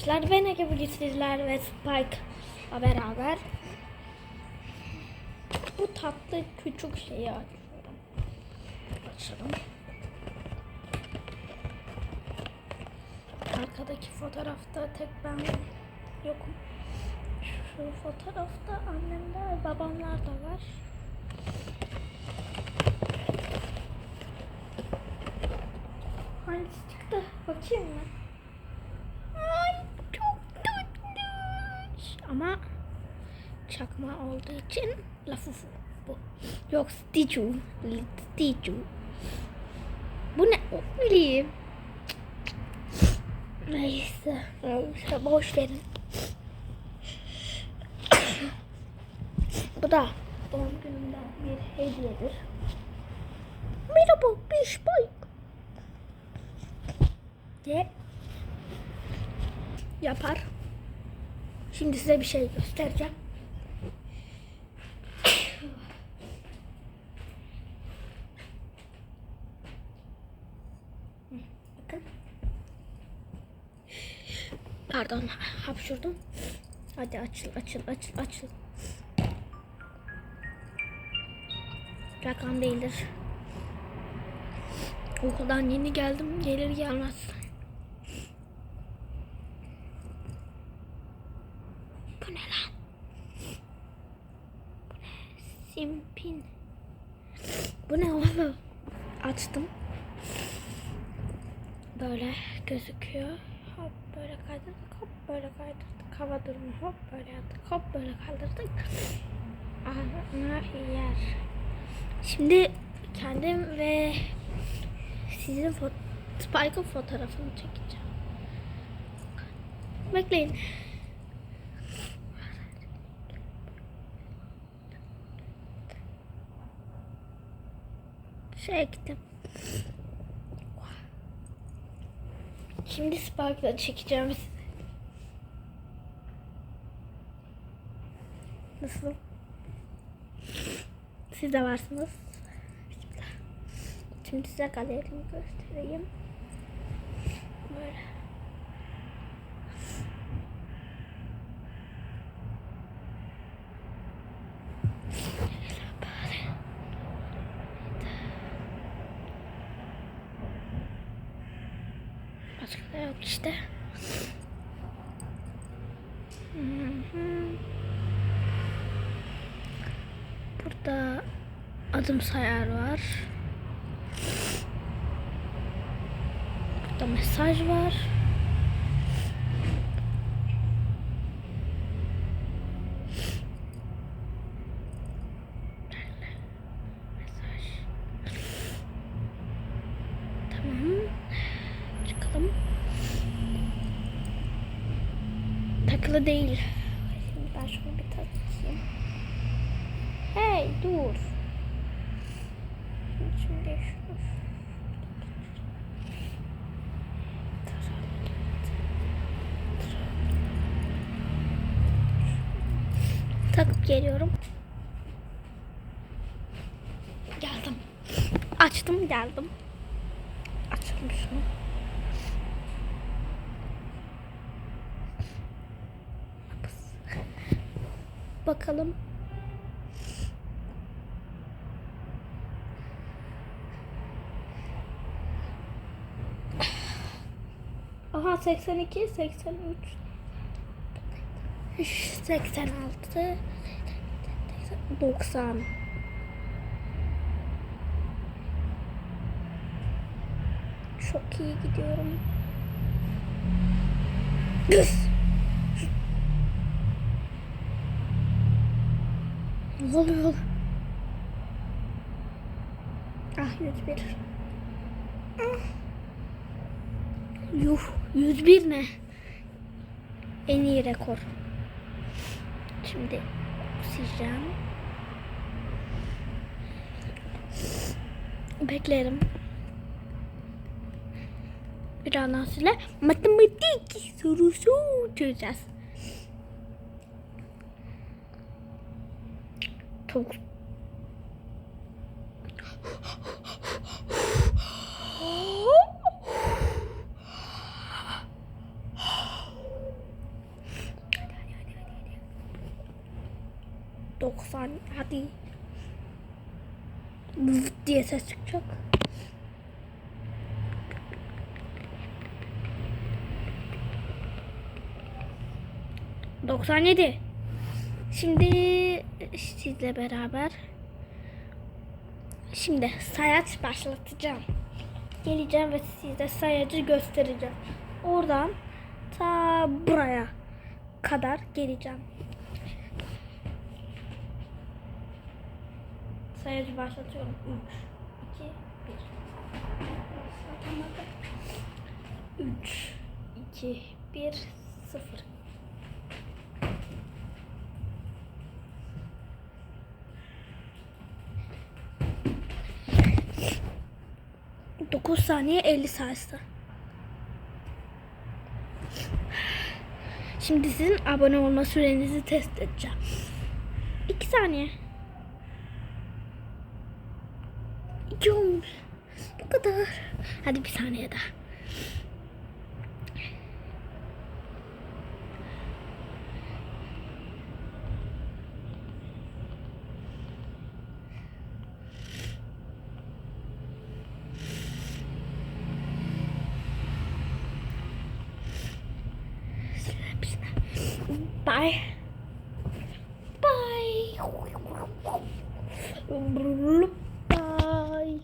arkadaşlar. Ben Ege bugün sizler ve Spike'la beraber bu tatlı küçük şeyi açıyorum. Açalım. Arkadaki fotoğrafta tek ben yokum. Şu fotoğrafta annemler, babamlar da var. Hangisi çıktı? Bakayım mı? Ama çakma olduğu için lafufu bu. Yok Stitchu. Stitchu. Bu ne? O bileyim. Neyse. Neyse boş verin. bu da doğum günümden bir hediyedir. Merhaba bir Spike. Diye yapar. Şimdi size bir şey göstereceğim. Bakın. Pardon, hapşurdum. Hadi açıl, açıl, açıl, açıl. Rakam değildir. Okuldan yeni geldim, gelir gelmez. Ne lan? Bu ne? Simpin. Bu ne oğlum? Açtım. Böyle gözüküyor. Hop böyle kaydırdık, hop böyle kaydırdık. Hava durumu hop böyle yaptık, hop böyle kaldırdık. Ana yer. Şimdi kendim ve sizin fo Spike'ın fotoğrafını çekeceğim. Bekleyin. Çektim. Şimdi Spark'la çekeceğim. Nasıl? Siz de varsınız. Şimdi size galerimi göstereyim. Böyle. Başka da yok işte. Burada adım sayar var. Burada mesaj var. Takılı değil. Şimdi ben şunu bir takayım. Hey dur. Şimdi şunu. Takıp geliyorum. Geldim. Açtım geldim. Açalım şunu. Bakalım. Aha 82, 83, 86, 90. Çok iyi gidiyorum. Ne oluyor? Ah 101. Ah. Yuh 101 ne? En iyi rekor. Şimdi sileceğim. Beklerim. Birazdan size matematik sorusu çözeceğiz. Çok Doksan hadi. Vıt diye ses çıkacak. Doksan yedi. Şimdi sizle beraber şimdi sayaç başlatacağım. Geleceğim ve size sayacı göstereceğim. Oradan ta buraya kadar geleceğim. Sayacı başlatıyorum. 3, 2, 1. 3, 2, 1, 0. Dokuz saniye 50 sayısı. Şimdi sizin abone olma sürenizi test edeceğim. 2 saniye. 2 olmuş. Bu kadar. Hadi bir saniye daha. Bye. Bye. Bye.